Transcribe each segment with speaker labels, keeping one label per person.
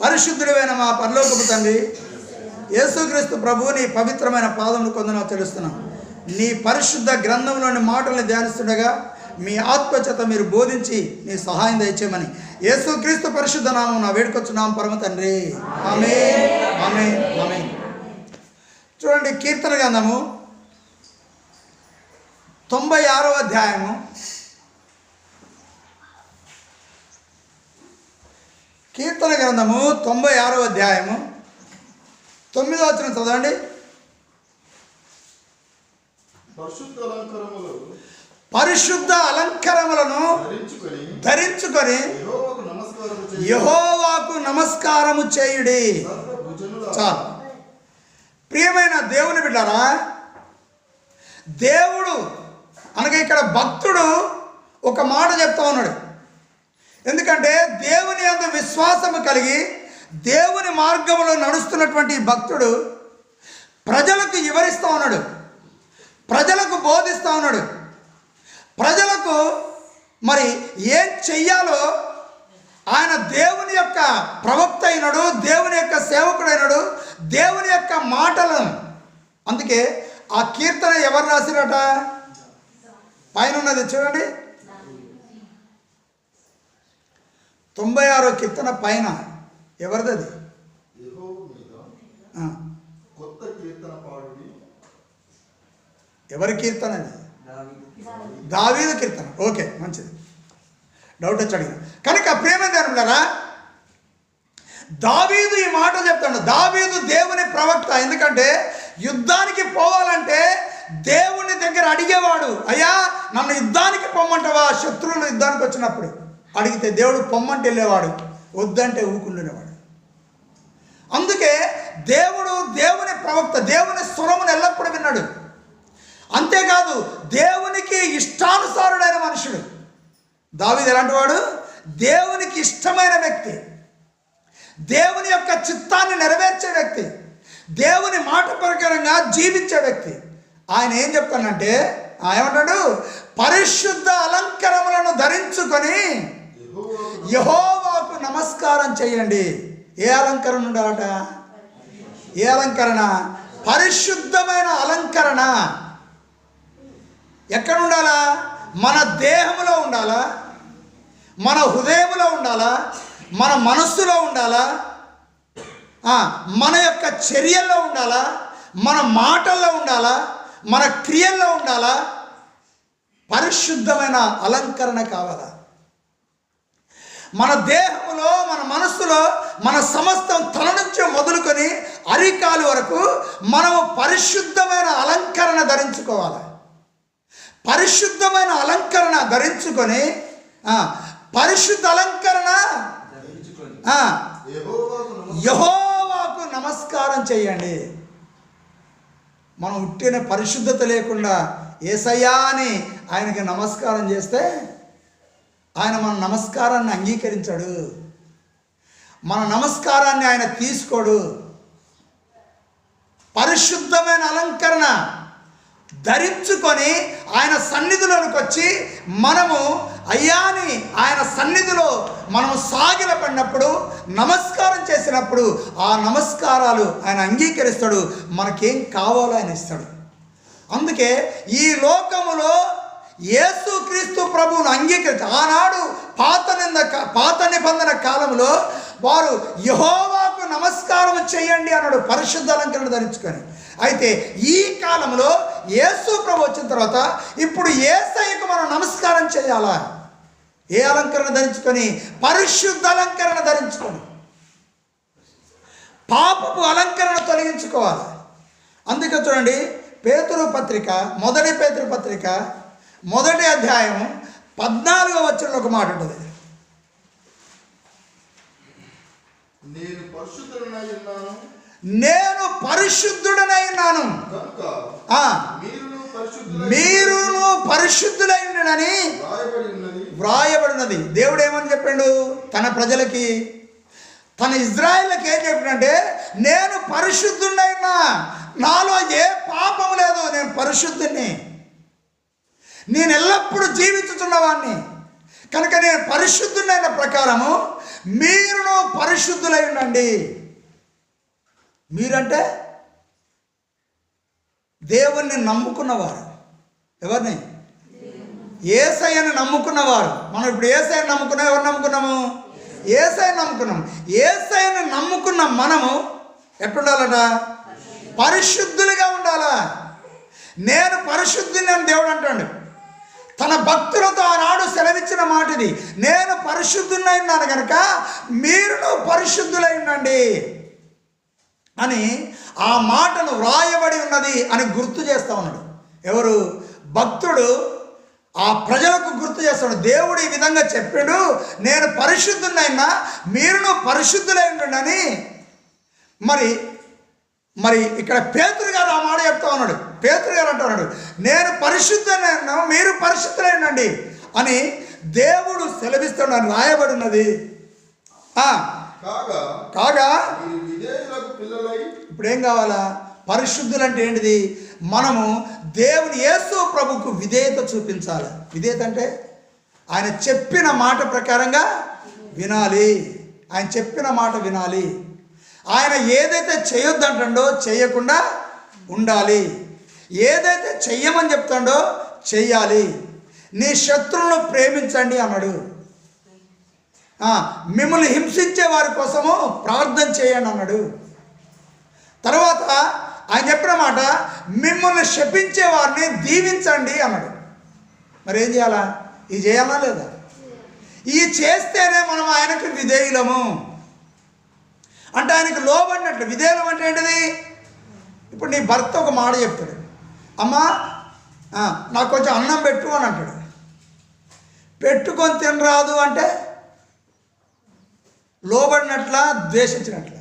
Speaker 1: పరిశుద్ధుడైన మా పరలోకపు తండ్రి యేసుక్రీస్తు ప్రభువు నీ పవిత్రమైన పాదములు కొందన తెలుస్తున్నాం. నీ పరిశుద్ధ గ్రంథంలోని మాటల్ని ధ్యానిస్తుండగా మీ ఆత్మచేత మీరు బోధించి నీ సహాయం దయచేయమని. యేసుక్రీస్తు పరిశుద్ధ నామం నా వేడుకొచ్చున్నాం పరమ తండ్రి. ఆమె ఆమె ఆమె చూడండి కీర్తన గ్రంథము తొంభై ఆరో అధ్యాయము. కీర్తన గ్రంథము తొంభై ఆరో అధ్యాయము. తొమ్మిదో వచ్చిన చదవండి.
Speaker 2: పరిశుద్ధ అలంకరములు
Speaker 1: పరిశుద్ధ అలంకరములను
Speaker 2: ధరించుకొని యెహోవాకు
Speaker 1: నమస్కారము చేయుడి. చాలు. ప్రియమైన దేవుని బిడ్డారా దేవుడు అనగా ఇక్కడ భక్తుడు ఒక మాట చెప్తా ఉన్నాడు. ఎందుకంటే దేవుని అందు విశ్వాసము కలిగి దేవుని మార్గంలో నడుస్తున్నటువంటి భక్తుడు ప్రజలకు వివరిస్తూ ఉన్నాడు. ప్రజలకు బోధిస్తూ ఉన్నాడు. ప్రజలకు మరి ఏం చెయ్యాలో ఆయన దేవుని యొక్క ప్రవక్త అయినాడు దేవుని యొక్క సేవకుడైనాడు దేవుని యొక్క మాటలను అందుకే ఆ కీర్తన ఎవరు రాసిరట? పైన ఉన్నది చూడండి. తొంభై ఆరో కీర్తన పైన
Speaker 2: ఎవరిదది?
Speaker 1: ఎవరి కీర్తన అది? దావీదు కీర్తన. ఓకే మంచిది. డౌట్ వచ్చి అడిగిన. కనుక ప్రేమ అనుకున్నారా? దావీదు ఈ మాట చెప్తాడు. దావీదు దేవుని ప్రవక్త. ఎందుకంటే యుద్ధానికి పోవాలంటే దేవుని దగ్గర అడిగేవాడు. అయ్యా నన్ను యుద్ధానికి పొమ్మంటావా? శత్రువులు యుద్ధానికి వచ్చినప్పుడు. అడిగితే దేవుడు పొమ్మంటే వెళ్ళేవాడు వద్దంటే ఊకుండేవాడు అందుకే దేవుడు దేవుని ప్రవక్త దేవుని స్వరమును ఎల్లప్పుడూ విన్నాడు. అంతేకాదు దేవునికి ఇష్టానుసారుడైన మనుషుడు. దావిది ఎలాంటి వాడు? దేవునికి ఇష్టమైన వ్యక్తి. దేవుని యొక్క చిత్తాన్ని నెరవేర్చే వ్యక్తి. దేవుని మాట ప్రకారంగా జీవించే వ్యక్తి. ఆయన ఏం చెప్తానంటే ఆయన ఏమంటాడు? పరిశుద్ధ అలంకరములను ధరించుకొని
Speaker 2: యహోవాకు
Speaker 1: నమస్కారం చేయండి. ఏ అలంకరణ ఉండాలట? ఏ అలంకరణ? పరిశుద్ధమైన అలంకరణ. ఎక్కడ ఉండాలా? మన దేహంలో ఉండాలా? మన హృదయంలో ఉండాలా? మన మనస్సులో ఉండాలా? మన యొక్క చర్యల్లో ఉండాలా? మన మాటల్లో ఉండాలా? మన క్రియల్లో ఉండాలా? పరిశుద్ధమైన అలంకరణ కావాలా? మన దేహంలో మన మనస్సులో మన సమస్తం తల నుంచి మొదలుకొని అరికాలు వరకు మనము పరిశుద్ధమైన అలంకరణ ధరించుకోవాలి. పరిశుద్ధమైన అలంకరణ ధరించుకొని పరిశుద్ధ అలంకరణ ఆ,
Speaker 2: యెహోవాకు నమస్కారం.
Speaker 1: యహోవాకు నమస్కారం చేయండి. మనం ఉట్టిన పరిశుద్ధత లేకుండా ఏసయ్యా అని ఆయనకి నమస్కారం చేస్తే ఆయన మన నమస్కారాన్ని అంగీకరించాడు. మన నమస్కారాన్ని ఆయన తీసుకోడు. పరిశుద్ధమైన అలంకరణ ధరించుకొని ఆయన సన్నిధిలోనికి వచ్చి మనము అయ్యాని ఆయన సన్నిధిలో మనము సాగిలపడినప్పుడు నమస్కారం చేసినప్పుడు ఆ నమస్కారాలు ఆయన అంగీకరిస్తాడు. మనకేం కావాలో ఆయన ఇస్తాడు. అందుకే ఈ లోకములో యేసుక్రీస్తు ప్రభువును అంగీకరించి ఆనాడు పాత నింద పాత నిబంధన కాలంలో వారు యహోవాకు నమస్కారం చేయండి అన్నాడు పరిశుద్ధ అలంకరణ ధరించుకొని. అయితే ఈ కాలంలో యేసు ప్రభు వచ్చిన తర్వాత ఇప్పుడు ఏసయ్యకు మనం నమస్కారం చేయాలా? ఏ అలంకరణ ధరించుకొని? పరిశుద్ధ అలంకరణ ధరించుకొని. పాపపు అలంకరణ తొలగించుకోవాలి. అందుకే చూడండి పేతురు పత్రిక మొదటి పేతురు పత్రిక మొదటి అధ్యాయం పద్నాలుగో వచ్చిన ఒక మాట ఉంటుంది.
Speaker 2: నేను పరిశుద్ధుడనై ఉన్నాను.
Speaker 1: నేను పరిశుద్ధుడనై ఉన్నాను.
Speaker 2: మీరును ఉన్నది.
Speaker 1: వ్రాయబడినది దేవుడు ఏమని చెప్పాడు? తన ప్రజలకి తన ఇజ్రాయిల్కి ఏం చెప్పినంటే నేను పరిశుద్ధుడైనా నాలో ఏ పాపం లేదు నేను పరిశుద్ధుని నేను ఎల్లప్పుడూ జీవించుతున్నవాణ్ణి కనుక నేను పరిశుద్ధులైన ప్రకారము మీరును పరిశుద్ధులై ఉండండి. మీరంటే దేవుణ్ణి నమ్ముకున్నవారు. ఎవరిని? ఏసయ్యని నమ్ముకున్నవారు. మనం ఇప్పుడు ఏసయ్యని నమ్ముకున్నాం ఎవరు నమ్ముకున్నాము? ఏసయ్యని నమ్ముకున్నాం. ఏసయ్యని నమ్ముకున్న మనము ఎట్లుండాలట? పరిశుద్ధులుగా ఉండాలా? నేను పరిశుద్ధిని అని దేవుడు అంటాడు. తన భక్తులతో ఆనాడు సెలవిచ్చిన మాట ఇది నేను పరిశుద్ధున్నై ఉన్నాను కనుక మీరును పరిశుద్ధులై ఉండండి అని ఆ మాటను వ్రాయబడి ఉన్నది అని గుర్తు చేస్తా ఉన్నాడు. ఎవరు? భక్తుడు ఆ ప్రజలకు గుర్తు చేస్తాడు దేవుడు ఈ విధంగా చెప్పాడు నేను పరిశుద్ధునైనా మీరును పరిశుద్ధులై ఉండండి మరి మరి ఇక్కడ పేతురు గారు ఆ మాట చెప్తా ఉన్నాడు. పేతురు గారు అంటా ఉన్నాడు నేను పరిశుద్ధులైనా మీరు పరిశుద్ధులై ఉండండి అని దేవుడు సెలవిస్తున్నాడు రాయబడి ఉన్నది
Speaker 2: కాగా
Speaker 1: ఇప్పుడు ఏం కావాలా? పరిశుద్ధులు అంటే ఏంటిది? మనము దేవుని యేసు ప్రభుకు విధేయత చూపించాలి. విధేయత అంటే ఆయన చెప్పిన మాట ప్రకారంగా వినాలి. ఆయన చెప్పిన మాట వినాలి. ఆయన ఏదైతే చేయొద్దంటాడో చేయకుండా ఉండాలి. ఏదైతే చెయ్యమని చెప్తాడో చెయ్యాలి. నీ శత్రువులను ప్రేమించండి అన్నాడు. మిమ్మల్ని హింసించే వారి కోసము ప్రార్థన చేయండి అన్నాడు. తర్వాత ఆయన చెప్పిన మాట మిమ్మల్ని శపించే వారిని దీవించండి అన్నాడు. మరి ఏం చేయాలా? ఇది చేయాలా లేదా? ఈ చేస్తేనే మనం ఆయనకు విధేయులము. అంటే ఆయనకు లోబడినట్లు. విధేయులం అంటే ఏంటిది? ఇప్పుడు నీ భర్త ఒక మాట చెప్తాడు. అమ్మా నాకు కొంచెం అన్నం పెట్టు అని అంటాడు. పెట్టుకొని తినరాదు అంటే లోబడినట్ల ద్వేషించినట్ల.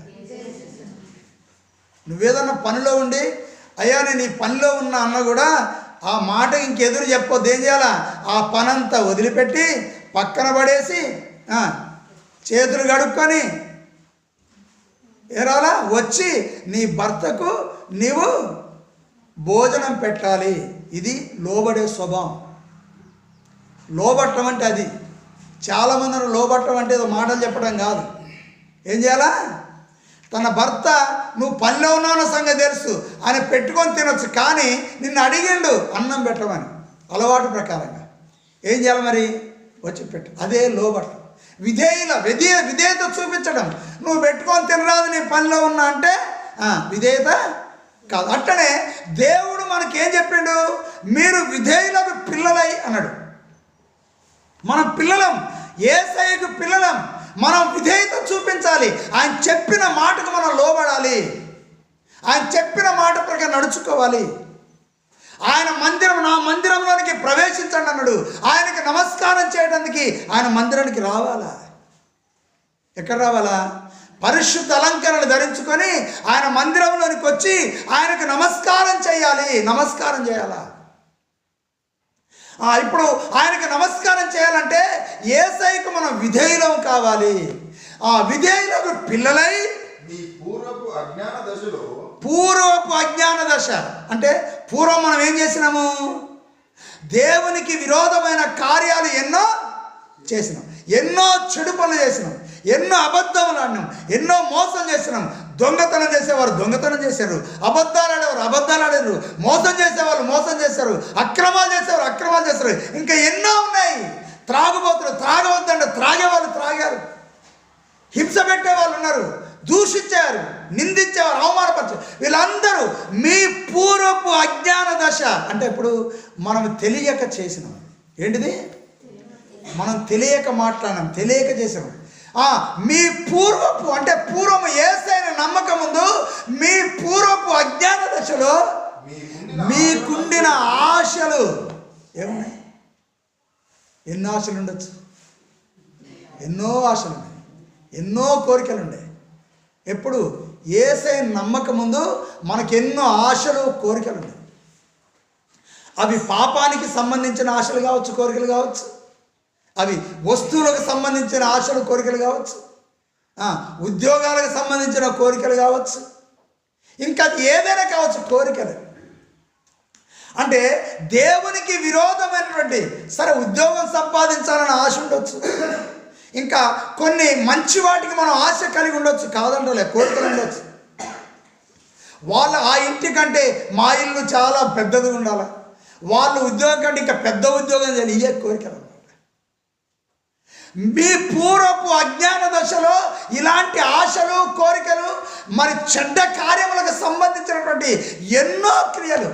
Speaker 1: నువ్వేదన్నా పనిలో ఉండి అయ్యా నేను ఈ పనిలో ఉన్న అన్న కూడా ఆ మాట ఇంకెదురు చెప్పొద్దు. ఏం చేయాలా? ఆ పనంతా వదిలిపెట్టి పక్కన పడేసి చేతులు గడుక్కొని ఏరాలా? వచ్చి నీ భర్తకు నీవు భోజనం పెట్టాలి. ఇది లోబడే స్వభావం. లోబట్టం అంటే అది. చాలామంది లోబట్టం అంటే ఏదో మాటలు చెప్పడం కాదు. ఏం చేయాలా? తన భర్త నువ్వు పనిలో ఉన్నావు సంగతి తెలుసు. ఆయన పెట్టుకొని తినొచ్చు. కానీ నిన్ను అడిగిండు అన్నం పెట్టమని. అలవాటు ప్రకారంగా. ఏం చేయాలి మరి? వచ్చి పెట్టు. అదే లోబట్టం. విధేయుల విధేయ విధేయత చూపించడం. నువ్వు పెట్టుకొని తినరాదు నీ పనిలో ఉన్నా అంటే విధేయత కాదు. అట్టనే దేవుడు మనకేం చెప్పిండు? మీరు విధేయులకు పిల్లలై అన్నాడు. మనం పిల్లలం ఏసైకు పిల్లలం మనం విధేయత చూపించాలి. ఆయన చెప్పిన మాటకు మనం లోబడాలి. ఆయన చెప్పిన మాట ప్రకారం నడుచుకోవాలి. ఆయన మందిరం నా మందిరంలోనికి ప్రవేశించండి అన్నాడు. ఆయనకి నమస్కారం చేయడానికి ఆయన మందిరానికి రావాలా? ఎక్కడ రావాలా? పరిశుద్ధ అలంకరణలు ధరించుకొని ఆయన మందిరంలోనికి వచ్చి ఆయనకు నమస్కారం చేయాలి. నమస్కారం చేయాలా? ఇప్పుడు ఆయనకు నమస్కారం చేయాలంటే ఏసైకు మనం విధేయులం కావాలి. ఆ విధేయులకు పిల్లలై
Speaker 2: పూర్వపు అజ్ఞాన దశలో
Speaker 1: పూర్వపు అజ్ఞాన దశ. అంటే పూర్వం మనం ఏం చేసినాము? దేవునికి విరోధమైన కార్యాలు ఎన్నో చేసినాం. ఎన్నో చెడు పనులు చేసినాం. ఎన్నో అబద్ధములు ఆడినాం ఎన్నో మోసం చేసినాం. దొంగతనం చేసేవారు దొంగతనం చేశారు. అబద్ధాలు ఆడేవారు అబద్ధాలు ఆడారు. మోసం చేసేవాళ్ళు మోసం చేశారు. అక్రమాలు చేసేవారు అక్రమాలు చేశారు. ఇంకా ఎన్నో ఉన్నాయి. త్రాగుబోతులు త్రాగవద్దంటే త్రాగేవాళ్ళు త్రాగారు. హింస పెట్టేవాళ్ళు ఉన్నారు. దూషించారు నిందించేవారు అవమానపరిచారు. వీళ్ళందరూ మీ పూర్వపు అజ్ఞాన దశ. అంటే ఇప్పుడు మనం తెలియక చేసినాం. ఏంటిది? మనం తెలియక మాట్లాడినాం తెలియక చేసినాం. మీ పూర్వపు అంటే పూర్వము ఏసైన నమ్మకం ముందు మీ పూర్వపు అజ్ఞాన దశలో
Speaker 2: మీకుండిన
Speaker 1: ఆశలు. ఏమున్నాయి? ఎన్నో ఆశలు ఉండొచ్చు. ఎన్నో ఆశలు ఉన్నాయి. ఎన్నో కోరికలు ఉన్నాయి. ఎప్పుడు ఏసై నమ్మకం ముందు మనకెన్నో ఆశలు కోరికలు ఉన్నాయి. అవి పాపానికి సంబంధించిన ఆశలు కావచ్చు కోరికలు కావచ్చు. అవి వస్తువులకు సంబంధించిన ఆశలు కోరికలు కావచ్చు. ఉద్యోగాలకు సంబంధించిన కోరికలు కావచ్చు. ఇంకా అది ఏదైనా కావచ్చు కోరికలు. అంటే దేవునికి విరోధమైనటువంటి సరే ఉద్యోగం సంపాదించాలని ఆశ ఉండొచ్చు. ఇంకా కొన్ని మంచి వాటికి మనం ఆశ కలిగి ఉండొచ్చు కాదంటలే కోరికలు ఉండొచ్చు. వాళ్ళ ఆ ఇంటి కంటే మా ఇల్లు చాలా పెద్దది ఉండాలి. వాళ్ళు ఉద్యోగం కంటే ఇంకా పెద్ద ఉద్యోగం చేయాలి ఇవే కోరికలు. మీ పూర్వపు అజ్ఞాన దశలో ఇలాంటి ఆశలు కోరికలు మరి చెడ్డ కార్యములకు సంబంధించినటువంటి ఎన్నో క్రియలు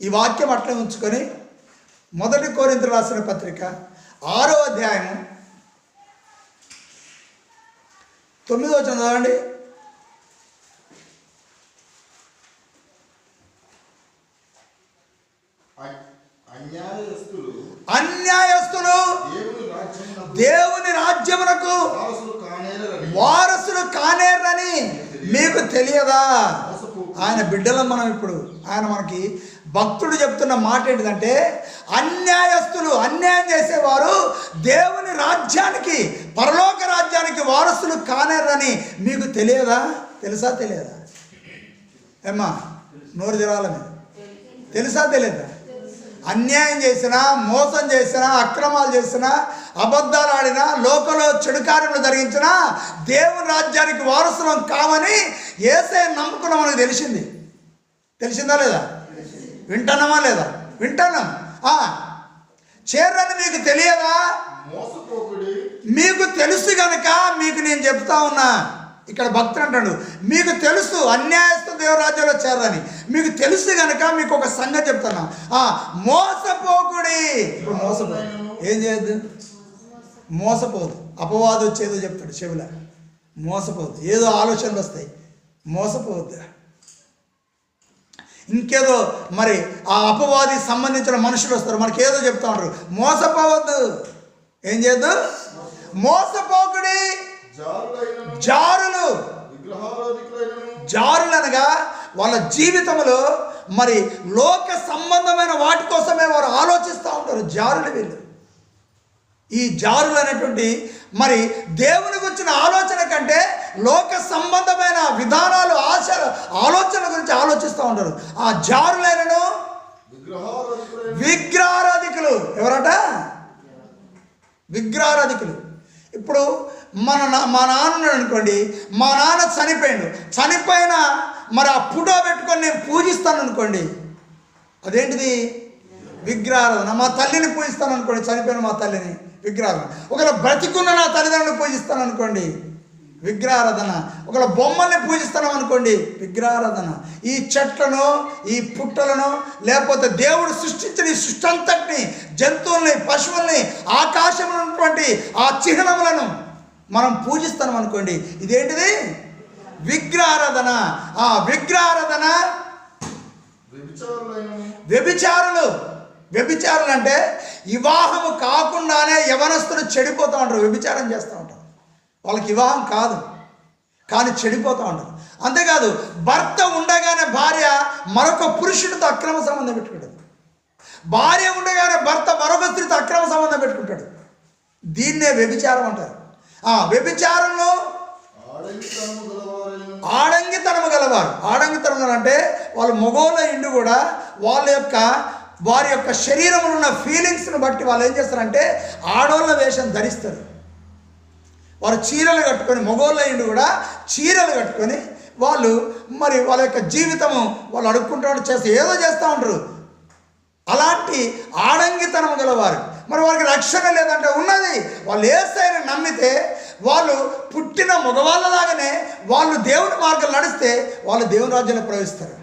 Speaker 1: ఈ వాక్యం అట్లా ఉంచుకొని మొదటి కోరింత రాసిన పత్రిక ఆరో అధ్యాయం తొమ్మిదో చదవండి.
Speaker 2: అ- అన్యాయస్తులు దేవుని రాజ్యమునకు వారసులు కానేరని
Speaker 1: మీకు తెలియదా? ఆయన బిడ్డలం మనం ఇప్పుడు. ఆయన మనకి భక్తుడు చెప్తున్న మాట ఏంటిదంటే అన్యాయస్తులు అన్యాయం చేసేవారు దేవుని రాజ్యానికి పరలోక రాజ్యానికి వారసులు కానేరని మీకు తెలియదా? తెలుసా తెలియదా? ఏమ్మా నోరు జరాల మీద తెలుసా తెలియదా? అన్యాయం చేసినా మోసం చేసినా అక్రమాలు చేసినా అబద్ధాలు ఆడినా లోకంలో చెడు కార్యములు జరిగించినా దేవుని రాజ్యానికి వారసులం కామని ఏసే నమ్ముకున్న మనకు తెలిసింది. తెలిసిందా లేదా? వింటున్నామా లేదా? వింటున్నాం. చేరని మీకు తెలియదా? మీకు తెలుసు గనక మీకు నేను చెప్తా ఉన్నా. ఇక్కడ భక్తుడు అంటాడు మీకు తెలుసు అన్యాయస్తు దేవరాజ్యంలో చేరని మీకు తెలుసు గనక మీకు ఒక సంగతి చెప్తున్నా. ఆ మోసపోకుడి. ఇప్పుడు మోసపోదు. ఏం చేయొద్దు? మోసపోదు. అపవాదం వచ్చేదో చెప్తాడు చెవుల. మోసపోదు. ఏదో ఆలోచనలు వస్తాయి. మోసపోవద్దు. ఇంకేదో మరి ఆ అపవాది సంబంధించిన మనుషులు వస్తారు. మనకి ఏదో చెప్తా ఉంటారు. మోసపోవద్దు. ఏం చేయొద్దు? మోసపోకుడి. జారులు. జారులు అనగా వాళ్ళ జీవితంలో మరి లోక సంబంధమైన వాటి కోసమే వారు ఆలోచిస్తూ ఉంటారు జారులు వీళ్ళు. ఈ జారులు అనేటువంటి మరి దేవుని గురించిన ఆలోచన కంటే లోక సంబంధమైన విధానాలు ఆశ ఆలోచన గురించి ఆలోచిస్తూ ఉంటారు. ఆ జారులైనను విగ్రహారాధికులు. ఎవరట? విగ్రహారాధికులు. ఇప్పుడు మన నా మా నాన్న అనుకోండి మా నాన్న చనిపోయాడు. చనిపోయిన మరి ఆ ఫోటో పెట్టుకొని నేను పూజిస్తాను అనుకోండి అదేంటిది? విగ్రహారాధన. మా తల్లిని పూజిస్తాను అనుకోండి చనిపోయిన మా తల్లిని విగ్రహారాధన. ఒకవేళ బ్రతికున్న నా తల్లిదండ్రులు పూజిస్తాను అనుకోండి విగ్రహారాధన. ఒకవేళ బొమ్మల్ని పూజిస్తున్నాం అనుకోండి విగ్రహారాధన. ఈ చెట్లను ఈ పుట్టలను లేకపోతే దేవుడు సృష్టించిన ఈ సృష్టి అంతటిని జంతువుల్ని పశువుల్ని ఆకాశంలో ఉన్నటువంటి ఆ చిహ్నములను మనం పూజిస్తున్నాం అనుకోండి ఇదేంటిది? విగ్రహారాధన. ఆ విగ్రహారాధన వ్యభిచారులు. వ్యభిచారులు అంటే వివాహము కాకుండానే యవనస్తులు చెడిపోతూ ఉంటారు వ్యభిచారం చేస్తూ ఉంటారు. వాళ్ళకి వివాహం కాదు కానీ చెడిపోతూ ఉంటారు. అంతేకాదు భర్త ఉండగానే భార్య మరొక పురుషుడితో అక్రమ సంబంధం పెట్టుకుంటుంది. భార్య ఉండగానే భర్త మరొక స్త్రీతో అక్రమ సంబంధం పెట్టుకుంటాడు. దీన్నే వ్యభిచారం అంటారు. ఆ వ్యభిచారంలో
Speaker 2: ఆడంగితనము
Speaker 1: గలవారు. ఆడంగితనం అంటే వాళ్ళు మగోళ్ళ ఇండు కూడా వాళ్ళ యొక్క వారి యొక్క శరీరంలో ఉన్న ఫీలింగ్స్ని బట్టి వాళ్ళు ఏం చేస్తారంటే ఆడోళ్ళ వేషం ధరిస్తారు. వారు చీరలు కట్టుకొని మగోళ్ళ ఇండు కూడా చీరలు కట్టుకొని వాళ్ళు మరి వాళ్ళ యొక్క జీవితము వాళ్ళు అడుక్కుంటూ చేస్తే ఏదో చేస్తూ ఉంటారు. అలాంటి ఆడంగితనం గలవారు. మరి వారికి రక్షణ లేదంటే ఉన్నది. వాళ్ళు ఏసైనా నమ్మితే వాళ్ళు పుట్టిన మగవాళ్ళలాగానే వాళ్ళు దేవుని మార్గం నడిస్తే వాళ్ళు దేవుని రాజ్యంలో ప్రవేశిస్తారు.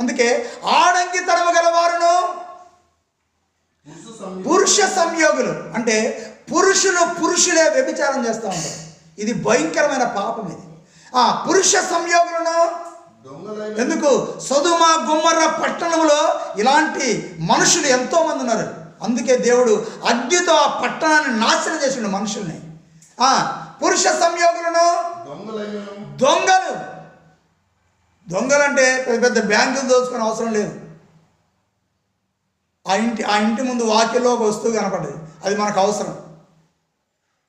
Speaker 1: అందుకే ఆడంగితనం గలవారును.
Speaker 2: పురుష సంయోగ
Speaker 1: పురుష సంయోగులు. అంటే పురుషులు పురుషులే వ్యభిచారం చేస్తూ ఉంటారు. ఇది భయంకరమైన పాపం ఇది. ఆ పురుష సంయోగులను ఎందుకు? సదుమ గుమ్మర్ర పట్టణంలో ఇలాంటి మనుషులు ఎంతో మంది ఉన్నారు. అందుకే దేవుడు అగ్నితో ఆ పట్టణాన్ని నాశనం చేసిండు మనుషుల్ని. ఆ పురుష సంయోగులను
Speaker 2: దొంగలైనను.
Speaker 1: దొంగలు. దొంగలంటే పెద్ద పెద్ద బ్యాంకులు దోచుకునే అవసరం లేదు. ఆ ఇంటి ఆ ఇంటి ముందు వాకిల్లో ఒక వస్తువు కనపడ్డది అది మనకు అవసరం.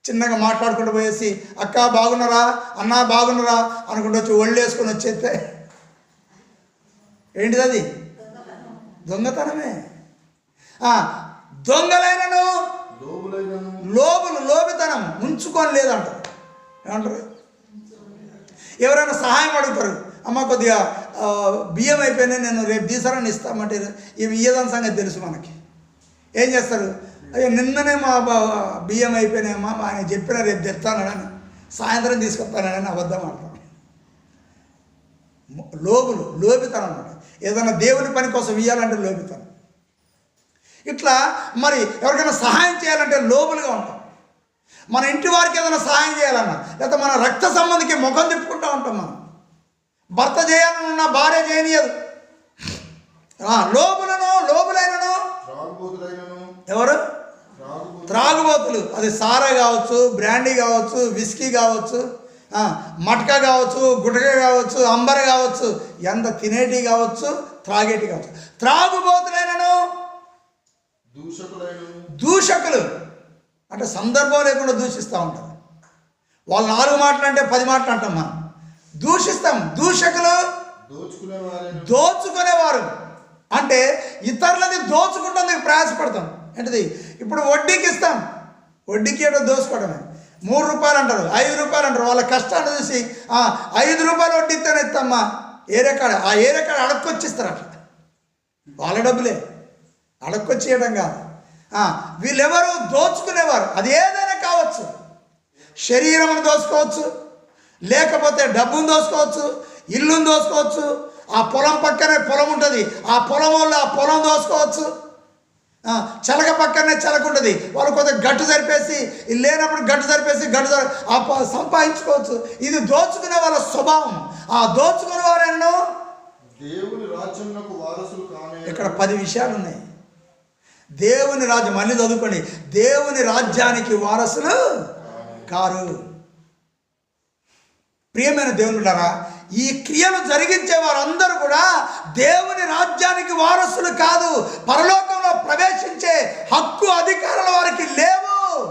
Speaker 1: చిన్నగా మాట్లాడుకుంటూ పోయేసి అక్క బాగున్నారా? అన్నా బాగున్నారా? అనుకుంటూ వచ్చి ఒళ్ళు వేసుకొని వచ్చేస్తే ఏంటిది అది? దొంగతనమే. దొంగలైనను లోబులు లోబితనం ఉంచుకొని లేదంటారు ఏమంటారు? ఎవరైనా సహాయం అడుగుతారు. అమ్మ కొద్దిగా బియ్యం అయిపోయినాయి నేను రేపు తీసారని ఇస్తామంటే ఇవి ఇయ్యదని సంగతి తెలుసు మనకి. ఏం చేస్తారు? అయ్యో నిన్ననే మా బియ్యం అయిపోయినాయమ్మా ఆయన చెప్పిన రేపు తెస్తానని సాయంత్రం తీసుకొస్తానని అబద్ధం ఆడతాం లోబులు లోబితనం. అన్నమాట ఏదైనా దేవుని పని కోసం ఇవ్వాలంటే లోబితనం. ఇట్లా మరి ఎవరికైనా సహాయం చేయాలంటే లోబులుగా ఉంటాం. మన ఇంటి వారికి ఏదైనా సహాయం చేయాలన్నా లేకపోతే మన రక్త సంబంధికి ముఖం తిప్పుకుంటూ ఉంటాం మనం. భర్త చేయాలనున్న భార్య చేయనీయదు. లోబులను లోబులైనను ఎవరు?
Speaker 2: త్రాగుబోతు
Speaker 1: త్రాగుబోతులు. అది సారా కావచ్చు బ్రాండీ కావచ్చు విస్కీ కావచ్చు మట్కా కావచ్చు గుటక కావచ్చు అంబర కావచ్చు ఎంత తినేటి కావచ్చు త్రాగేటి కావచ్చు. త్రాగుబోతులైనను దూషకులు. అంటే సందర్భం లేకుండా దూషిస్తూ ఉంటారు. వాళ్ళు నాలుగు మాటలు అంటే పది మాటలు అంటాం మనం. దూషిస్తాం. దూషకులు దోచుకునేవారు. అంటే ఇతరులది దోచుకుంటుంది ప్రయాసపడతాం. ఏంటిది? ఇప్పుడు వడ్డీకి ఇస్తాం. వడ్డీకి ఏదో దోచుకోవడమే. మూడు రూపాయలు అంటారు. ఐదు రూపాయలు అంటారు. వాళ్ళ కష్టాన్ని చూసి "ఆ, ఐదు రూపాయలు వడ్డీ ఇస్తేనే ఇస్తామ్మా ఏరేకాడ ఆ ఏరేకాడ అడక్కొచ్చిస్తారు అట్లా. వాళ్ళ డబ్బులే. అడక్కొచ్చి ఇవ్వడం కాదు వీళ్ళెవరు దోచుకునేవారు. అది ఏదైనా కావచ్చు. శరీరమును దోచుకోవచ్చు. లేకపోతే డబ్బును దోచుకోవచ్చు. ఇల్లును దోచుకోవచ్చు. ఆ పొలం పక్కనే పొలం ఉంటుంది. ఆ పొలం వల్ల ఆ పొలం దోచుకోవచ్చు. ఆ, చలక పక్కనే చలక ఉంటుంది. వాళ్ళు కొద్దిగా గట్టు సరిపేసి లేనప్పుడు గట్టు సరిపేసి గట్టు ఆ సంపాదించుకోవచ్చు. ఇది దోచుకునే వాళ్ళ స్వభావం. ఆ దోచుకునే వారెన్నో
Speaker 2: దేవుని వారసులు కానే
Speaker 1: ఇక్కడ పది విషయాలు ఉన్నాయి దేవుని రాజ్యం అన్ని చదువుకోండి. దేవుని రాజ్యానికి వారసులు కారు. ప్రియమైన దేవుని ఈ క్రియలు జరిగించే వారందరూ కూడా దేవుని రాజ్యానికి వారసులు కాదు. పరలోకంలో ప్రవేశించే హక్కు అధికారాలు వారికి లేవు.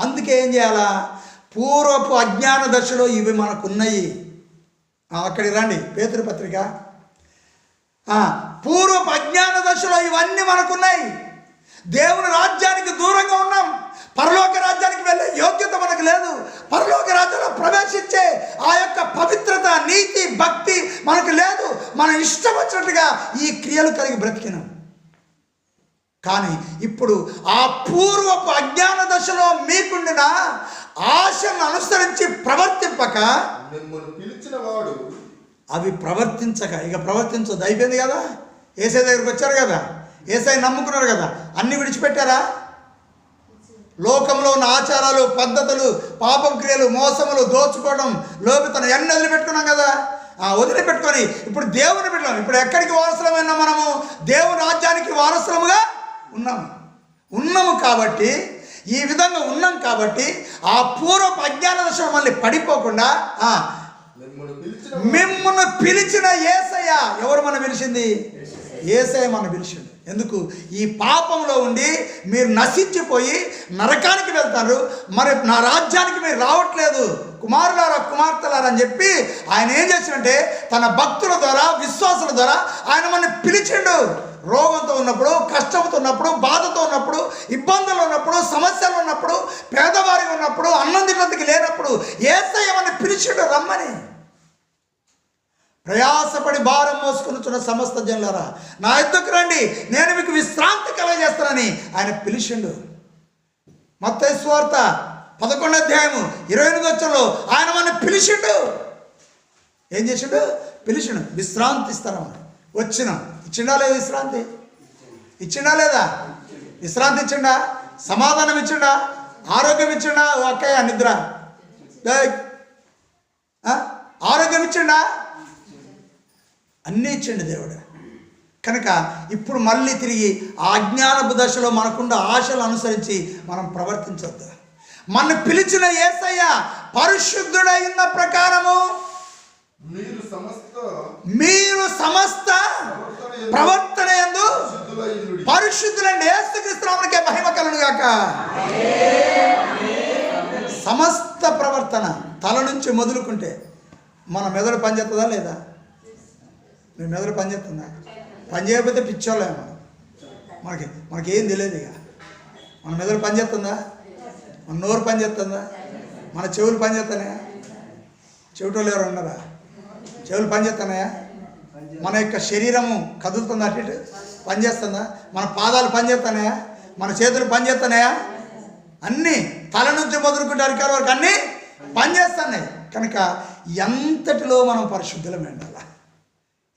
Speaker 1: అందుకే ఏం చేయాలా? పూర్వపు అజ్ఞాన దశలో ఇవి మనకున్నాయి. ఆ, అక్కడికి రండి. పేతృపత్రిక పత్రిక. పూర్వపు అజ్ఞాన దశలో ఇవన్నీ మనకున్నాయి. దేవుని రాజ్యానికి దూరంగా ఉన్నాం. పరలోక రాజ్యానికి వెళ్ళే యోగ్యత మనకు లేదు. పరలోక రాజ్యంలో ప్రవేశించే ఆ యొక్క పవిత్రత నీతి భక్తి మనకు లేదు. మనం ఇష్టం వచ్చినట్టుగా ఈ క్రియలు కలిగి బ్రతికినాం. కానీ ఇప్పుడు ఆ పూర్వపు అజ్ఞాన దశలో మీకుండిన ఆశను అనుసరించి ప్రవర్తింపక
Speaker 2: మిమ్మల్ని పిలిచిన వాడు
Speaker 1: అవి ప్రవర్తించక. ఇక ప్రవర్తించొద్దు అయిపోయింది కదా? ఏసై దగ్గరికి వచ్చారు కదా? ఏసై నమ్ముకున్నారు కదా? అన్ని విడిచిపెట్టారా? లోకంలో ఉన్న ఆచారాలు పద్ధతులు పాపం క్రియలు మోసములు దోచుకోవడం లోపితనం ఎన్ని వదిలిపెట్టుకున్నాం కదా? ఆ వదిలిపెట్టుకొని ఇప్పుడు దేవుని పెట్టాం ఇప్పుడు ఎక్కడికి వారసులమైనా మనము? దేవుని రాజ్యానికి వారసులముగా ఉన్నాము ఉన్నాము కాబట్టి ఈ విధంగా ఉన్నాం కాబట్టి ఆ పూర్వపు అజ్ఞాన దశ మళ్ళీ పడిపోకుండా
Speaker 2: మిమ్మల్ని పిలిచిన
Speaker 1: ఏసయ్య ఎవరు మన పిలిచింది? ఏసయ్య మన పిలిచిండు. ఎందుకు? ఈ పాపంలో ఉండి మీరు నశించిపోయి నరకానికి వెళ్తారు. మరి నా రాజ్యానికి మీరు రావట్లేదు. కుమారులారా కుమార్తెలారా అని చెప్పి ఆయన ఏం చేసినంటే తన భక్తుల ద్వారా విశ్వాసుల ద్వారా ఆయన మన పిలిచిండు. రోగంతో ఉన్నప్పుడు కష్టంతో ఉన్నప్పుడు బాధతో ఉన్నప్పుడు ఇబ్బందులు ఉన్నప్పుడు సమస్యలు ఉన్నప్పుడు పేదవారిగా ఉన్నప్పుడు అన్నం తిన్నదికి లేనప్పుడు ఏసయ్య మన పిలిచిండు రమ్మని. ప్రయాసపడి భారం మోసుకొనుచున్న సమస్త జనులరా నా ఎద్దుకు రండి నేను మీకు విశ్రాంతి కలగజేస్తానని ఆయన పిలిచిండు. మత్తయి పదకొండు అధ్యాయము ఇరవై ఎనిమిది వచ్చంలో ఆయన మన పిలిచిండు. ఏం చేసిండు? పిలిచిండు విశ్రాంతి ఇస్తారమ్మ వచ్చినాం. ఇచ్చిండా లేదా విశ్రాంతి? ఇచ్చిండా లేదా? విశ్రాంతి ఇచ్చిండా? సమాధానం ఇచ్చిండా? ఆరోగ్యం ఇచ్చిండా? ఓ అక్కయ్య నిద్ర. ఆరోగ్యం ఇచ్చిండా? అన్నీ ఇచ్చిండు దేవుడు. కనుక ఇప్పుడు మళ్ళీ తిరిగి ఆ అజ్ఞానపు దశలో మనకుండా ఆశలు అనుసరించి మనం ప్రవర్తించవద్దు మన పిలిచిన ఏసయ్య పరిశుద్ధుడైన ప్రకారము
Speaker 2: మీరు సమస్త
Speaker 1: ప్రవర్తన ఎందు పరిశుద్ధులండి ఏసుక్రీస్తునామనికే మహిమ కలను గాక. సమస్త ప్రవర్తన తల నుంచి మొదలుకుంటే మన మెదడు పనిచేస్తుందా లేదా? మీ మెదడు పనిచేస్తుందా పని చేయకపోతే పిచ్చోళ్ళే మనం మనకి మనకి ఏం తెలియదు ఇక. మన మెదడు పని చేస్తుందా? మన నోరు పని చేస్తుందా? మన చెవులు పని చేస్తున్నాయా చెవిటోళ్ళు ఎవరు ఉన్నారా చెవులు పని చేస్తున్నాయా మన యొక్క శరీరము కదులుతుందా అటు ఇటు? పని చేస్తుందా? మన పాదాలు పని చేస్తున్నాయా మన చేతులు పని చేస్తున్నాయా అన్నీ తల నుంచి మొదలుకుంటే అరికాల వరకు అన్నీ పని చేస్తున్నాయి కనుక ఎంతటిలో మనం పరిశుద్ధులమే ఉండాలా?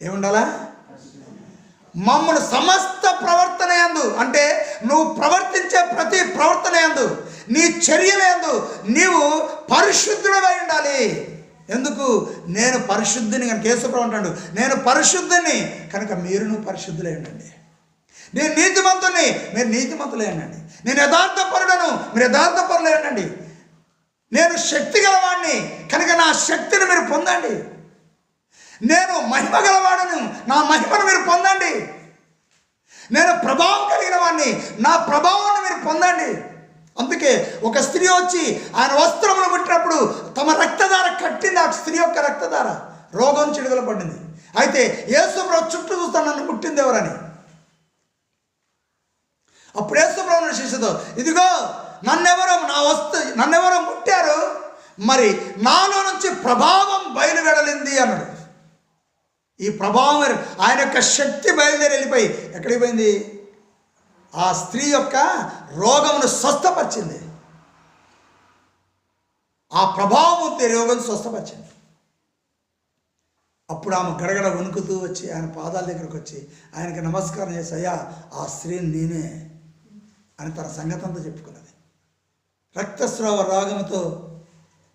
Speaker 1: ఏముండాలా? మమ్మల్ని సమస్త ప్రవర్తన యందు అంటే నువ్వు ప్రవర్తించే ప్రతి ప్రవర్తన యందు నీ చర్యల యందు నీవు పరిశుద్ధుడమై ఉండాలి. ఎందుకు? నేను పరిశుద్ధిని కనుక యేసుప్రభు అంటాడు. నేను పరిశుద్ధిని కనుక మీరును పరిశుద్ధులై ఉండండి. నేను నీతిమంతుని మీరు నీతిమంతులై ఉండండి. నేను యథార్థపరుడను మీరు యథార్థపరులై ఉండండి. నేను శక్తి గలవాడిని కనుక నా శక్తిని మీరు పొందండి. నేను మహిమ గలవాడను. నా మహిమను మీరు పొందండి. నేను ప్రభావం కలిగిన వాడిని నా ప్రభావాన్ని మీరు పొందండి. అందుకే ఒక స్త్రీ వచ్చి ఆయన వస్త్రములు పుట్టినప్పుడు తమ రక్తధార కట్టింది. ఆ స్త్రీ యొక్క రక్తధార రోగం చిడుగుల పడింది అయితే యేసుప్రభు చుట్టూ చూస్తాను నన్ను పుట్టింది ఎవరని? అప్పుడు యేసుప్రభు శిష్యుతో ఇదిగో నన్నెవరో నా వస్తు నన్నెవరో ముట్టారు మరి నాలో నుంచి ప్రభావం బయలువెడలింది అన్నాడు. ఈ ప్రభావం ఆయన యొక్క శక్తి బయలుదేరి వెళ్ళిపోయి ఎక్కడికి పోయింది? ఆ స్త్రీ యొక్క రోగమును స్వస్థపరిచింది. ఆ ప్రభావం రోగం స్వస్థపరిచింది. అప్పుడు ఆమె గడగడ వణుకుతూ వచ్చి ఆయన పాదాల దగ్గరకు వచ్చి ఆయనకి నమస్కారం చేసి అయ్యా ఆ స్త్రీని నేనే అని తన సంగతంతో చెప్పుకున్నది. రక్తస్రావ రోగంతో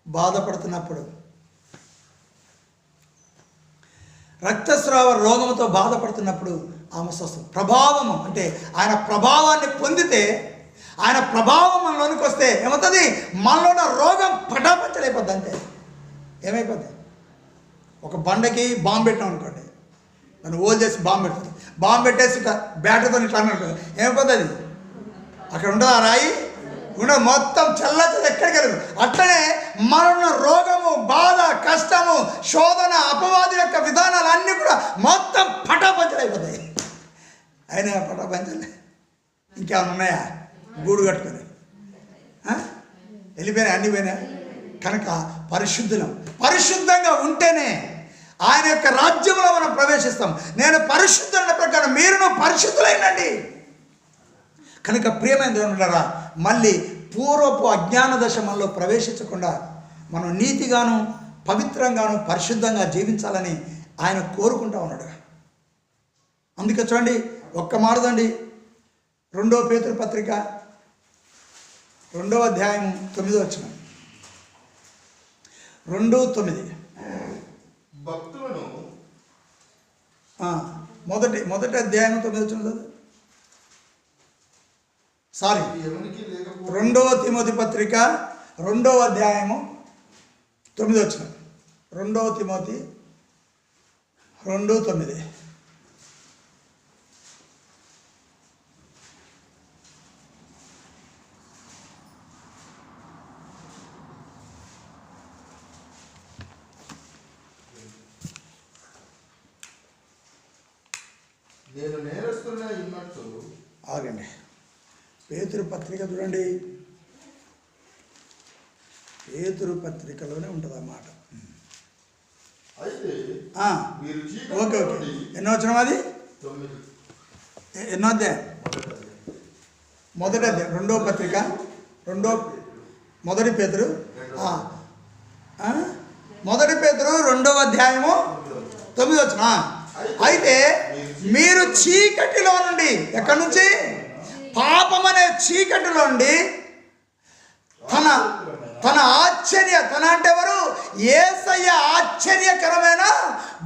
Speaker 1: బాధపడుతున్నప్పుడు రక్తస్రావ రోగంతో బాధపడుతున్నప్పుడు ఆమె స్వస్థ ప్రభావము అంటే ఆయన ప్రభావాన్ని పొందితే ఆయన ప్రభావం మనలోనికి వస్తే ఏమవుతుంది? మనలో ఉన్న రోగం పటాపంచలైపోద్ది అంతే. ఏమైపోద్ది? ఒక బండకి బాంబు పెట్టాం అనుకోండి. దాన్ని ఓల్ చేసి బాంబు పెడుతుంది బాంబు పెట్టేసి బ్యాటరీతో ఇట్లా అన్నట్టు ఏమైపోతుంది? అది అక్కడ ఉండదు ఆ రాయి? గుణం మొత్తం చల్ల చల్ల ఎక్కడికి వెళ్ళదు అట్లనే మనన్న రోగము బాధ కష్టము శోధన అపవాది యొక్క విధానాలు అన్నీ కూడా మొత్తం పటాపంచలైపోతాయి. అయినా పటాపంచలే. ఇంకేమైనా ఉన్నాయా? గూడు కట్టుకొని. వెళ్ళిపోయినా వెళ్ళిపోయినాయి? అన్ని పోయినాయి? కనుక పరిశుద్ధులం. పరిశుద్ధంగా ఉంటేనే ఆయన యొక్క రాజ్యంలో మనం ప్రవేశిస్తాం. నేను పరిశుద్ధుల ప్రకారం మీరును పరిశుద్ధులైనండి. కనుక ప్రియమైన దేవునులారా మళ్ళీ పూర్వపు అజ్ఞాన దశ మనలో ప్రవేశించకుండా మనం నీతిగాను పవిత్రంగాను పరిశుద్ధంగా జీవించాలని ఆయన కోరుకుంటా ఉన్నాడు అందుకే చూడండి ఒక్క మారదండి రెండో పేతురు పత్రిక రెండవ అధ్యాయం తొమ్మిదో వచ్చిన రెండు తొమ్మిది.
Speaker 2: భక్తులను
Speaker 1: మొదటి మొదటి అధ్యాయం తొమ్మిది వచ్చిన. సారీ రెండవ తిమోతి పత్రిక రెండవ అధ్యాయము తొమ్మిది వచ్చిన. రెండవ తిమోతి రెండు తొమ్మిది. పేతురు పత్రిక చూడండి. పేతురు పత్రికలోనే ఉంటుంది అన్నమాట ఓకే ఓకే. ఎన్నో వచ్చిన అది? ఎన్నో అధ్యాయం. మొదటి అధ్యాయం. రెండో పత్రిక రెండో మొదటి పేతురు? మొదటి పేతురు రెండవ అధ్యాయము తొమ్మిది వచ్చిన అయితే మీరు చీకటిలో నుండి ఎక్కడి నుంచి? పాపం అనే చీకటిలో తన తన ఆశ్చర్య తన అంటే ఎవరు? ఏసయ్య ఆశ్చర్యకరమైన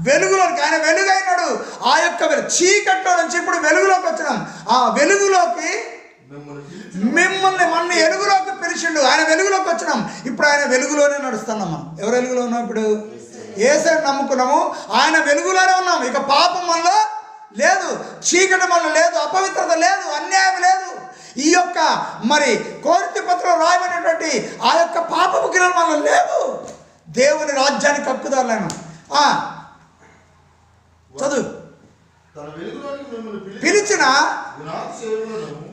Speaker 1: వెలుగులోకి ఆయన వెలుగైనాడు. ఆ యొక్క చీకట్లో నుంచి ఇప్పుడు వెలుగులోకి వచ్చినాం. ఆ వెలుగులోకి
Speaker 2: మిమ్మల్ని పిలిచి
Speaker 1: ఎలుగులోకి మన వెలుగులోకి పిలిచిండు. ఆయన వెలుగులోకి వచ్చినాం. ఇప్పుడు ఆయన వెలుగులోనే నడుస్తున్నాం మనం. ఎవరు వెలుగులో ఉన్నాం ఇప్పుడు? ఏసని నమ్ముకున్నాము. ఆయన వెలుగులోనే ఉన్నాం. ఇక పాపం మనలో లేదు చీకటి మనలో లేదు అపవిత్రత లేదు అన్యాయం లేదు. ఈ యొక్క మరి కోరితి పత్రం రాయబడినటువంటి ఆ యొక్క పాపపు క్రియలు మనలో లేవు దేవుని రాజ్యానికి హక్కుదారులను చదువు. పిలిచిన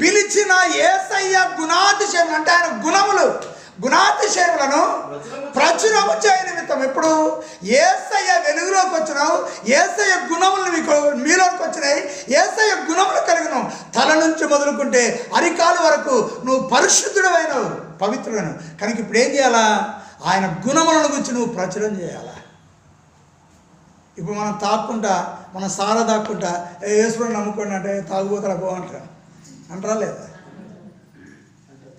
Speaker 1: పిలిచిన ఏసయ్య గుణాతిశయములు అంటే ఆయన గుణములు. గుణాతిశయములను ప్రచురము చేయ నిమిత్తం ఎప్పుడు ఏసయ్య వెలుగులోకి వచ్చినావు ఏసయ్య గుణములు మీకు మీలోకి వచ్చినాయి ఏసయ్య గుణములు కలిగినావు. తల నుంచి మొదలుకుంటే అరికాలు వరకు నువ్వు పరిశుద్ధుడమైనవు పవిత్రుడైనవు కనుక ఇప్పుడు ఏం చేయాలా? ఆయన గుణములను గురించి నువ్వు ప్రచురం చేయాలా? ఇప్పుడు మనం తాక్కుంటా మనం సారా తాక్కుంటా ఏ యేసుని నమ్ముకోండి అంటే తాగుబోతల పోవంటారా అంటారా లేదా?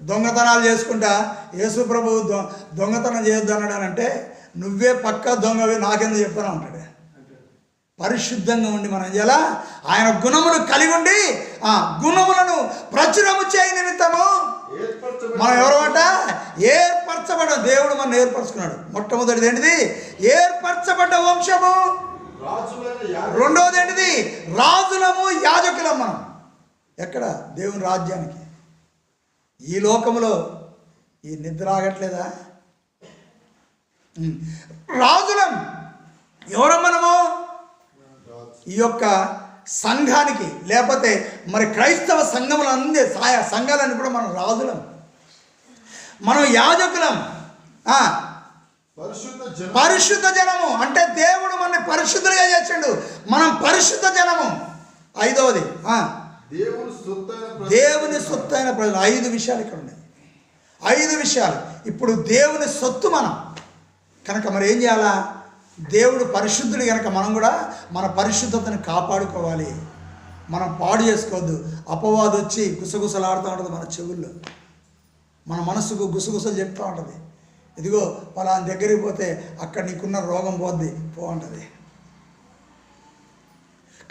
Speaker 1: దొంగతనాలు చేసుకుంటా యేసు ప్రభు దొంగతనం చేయొద్దు అన్నాడు అంటే నువ్వే పక్క దొంగవి నాకెందుకు చెప్తాను అంటాడు. పరిశుద్ధంగా ఉండి మనం చేయాలా ఆయన గుణములు కలిగి ఉండి ఆ గుణములను ప్రచురము చేయ నిమిత్తము మనం ఎవరు అంట ఏర్పరచబడ్డ దేవుడు మనం ఏర్పరచుకున్నాడు. మొట్టమొదటిది ఏంటిది? ఏర్పరచబడ్డ వంశము. రెండవది ఏంటిది? రాజులము యాజకులం మనం. ఎక్కడ? దేవుని రాజ్యానికి. ఈ లోకములో ఈ నిద్ర ఆగట్లేదా. రాజులం ఎవరం మనము? ఈ యొక్క సంఘానికి లేకపోతే మరి క్రైస్తవ సంఘములు అందే సాయ సంఘాలని కూడా మనం రాజులం. మనం యాజకులం.
Speaker 2: పరిశుద్ధ జన
Speaker 1: పరిశుద్ధ జనము. అంటే దేవుడు మనని పరిశుద్ధులుగా చేసిండు. మనం పరిశుద్ధ జనము. ఐదవది. ఆ,
Speaker 2: దేవుని సొత్తైన ప్రజలు.
Speaker 1: సొత్తు అయిన ప్రజలు. ఐదు విషయాలు ఇక్కడ ఉన్నాయి. ఐదు విషయాలు. ఇప్పుడు దేవుని సొత్తు మనం. కనుక మరి ఏం చేయాలా? దేవుడు పరిశుద్ధుడు కనుక మనం కూడా మన పరిశుద్ధతను కాపాడుకోవాలి. మనం పాడు చేసుకోవద్దు. అపవాదు వచ్చి గుసగుసలాడుతూ ఉంటుంది మన చెవుల్లో. మన మనసుకు గుసగుసలు చెప్తూ ఉంటుంది. ఇదిగో పలాని దగ్గరికి పోతే అక్కడ నీకున్న రోగం పోద్ది. పో అంటది.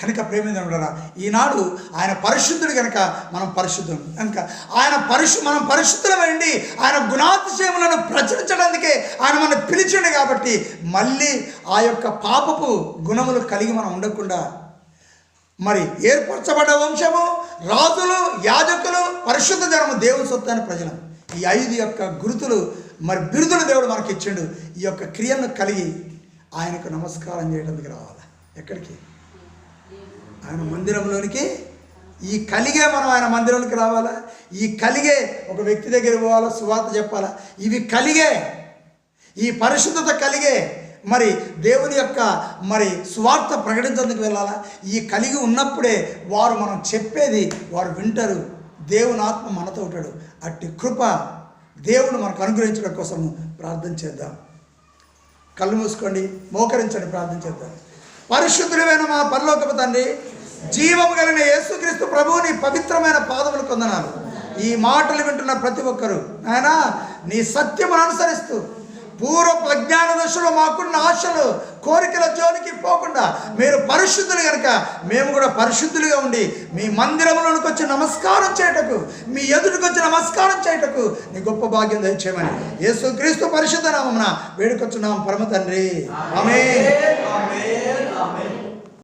Speaker 1: కనుక ప్రేమించరా ఈనాడు ఆయన పరిశుద్ధుడు కనుక మనం పరిశుద్ధం కనుక ఆయన పరిశు మనం పరిశుద్ధులమైండి ఆయన గుణాతిశయములను ప్రచురించడానికే ఆయన మనం పిలిచిండు కాబట్టి మళ్ళీ ఆ యొక్క పాపపు గుణములు కలిగి మనం ఉండకుండా మరి ఏర్పరచబడ్డ వంశము రాజులు యాజకులు పరిశుద్ధ జనము దేవుని సొత్తైన ప్రజలం. ఈ ఐదు యొక్క గురుతులు మరి బిరుదులు దేవుడు మనకి ఇచ్చిండు ఈ యొక్క క్రియను కలిగి ఆయనకు నమస్కారం చేయడానికి రావాలి? ఎక్కడికి? ఆయన మందిరంలోనికి ఈ కలిగే మనం ఆయన మందిరంలోకి రావాలా? ఈ కలిగే ఒక వ్యక్తి దగ్గర పోవాలా? సువార్త చెప్పాలా? ఇవి కలిగే ఈ పరిశుద్ధత కలిగే. మరి దేవుని యొక్క మరి సువార్త ప్రకటించేందుకు వెళ్ళాలా? ఈ కలిగి ఉన్నప్పుడే వారు మనం చెప్పేది వారు వింటారు. దేవుని ఆత్మ మనతో ఉంటాడు. అట్టి కృప దేవుడు మనకు అనుగ్రహించడం కోసం ప్రార్థన చేద్దాం. కళ్ళు మూసుకోండి మోకరించండి ప్రార్థన చేద్దాం. పరిశుద్ధుడమైన మా పరలోకపు తండ్రి జీవము కలిగిన యేసుక్రీస్తు ప్రభువుని పవిత్రమైన పాదములు కొందనాలు. ఈ మాటలు వింటున్న ప్రతి ఒక్కరూ ఆయన నీ సత్యమును అనుసరిస్తూ పూర్వపు అజ్ఞాన దశలో మాకున్న ఆశలు కోరికల జోలికి పోకుండా మీరు పరిశుద్ధులు కనుక మేము కూడా పరిశుద్ధులుగా ఉండి మీ మందిరంలోనికి వచ్చి నమస్కారం చేయటకు మీ ఎదుటికి వచ్చి నమస్కారం చేయటకు నీ గొప్ప భాగ్యం దయచేయమని యేసు క్రీస్తు పరిశుద్ధ నామమున వేడుకొచ్చున్నాం పరమ తండ్రి.
Speaker 3: ఆమె